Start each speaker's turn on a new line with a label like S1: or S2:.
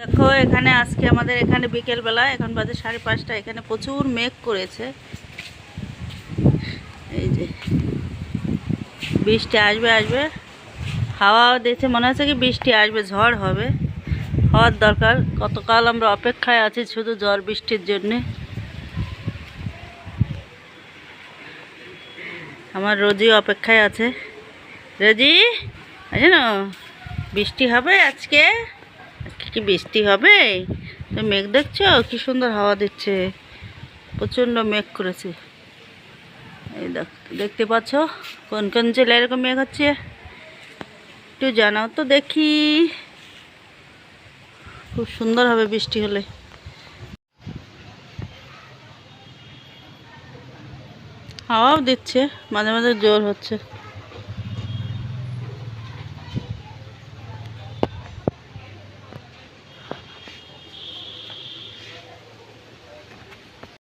S1: দেখো, এখানে আজকে আমাদের এখানে বিকেলবেলা, এখন বাজে সাড়ে পাঁচটা, এখানে প্রচুর মেঘ করেছে। এই যে, বৃষ্টি আসবে আসবে। হাওয়াও দিয়েছে মনে হচ্ছে কি বৃষ্টি আসবে, ঝড় হবে। হওয়ার দরকার কতকাল আমরা অপেক্ষায় আছি শুধু ঝড় বৃষ্টির জন্যে। আমার রোজি অপেক্ষায় আছে। রোজি আছে না বৃষ্টি হবে আজকে? কি বৃষ্টি হবে? তো মেঘ দেখছ? কি সুন্দর হাওয়া দিচ্ছে। প্রচণ্ড মেঘ করেছে। এই দেখ, দেখতে পাচ্ছ? কোন কোন জেলায় এরকম মেঘ হচ্ছে? একটু জানাও তো দেখি। খুব সুন্দর হবে বৃষ্টি হলে। হাওয়াও দিচ্ছে, মাঝে মাঝে জোর হচ্ছে।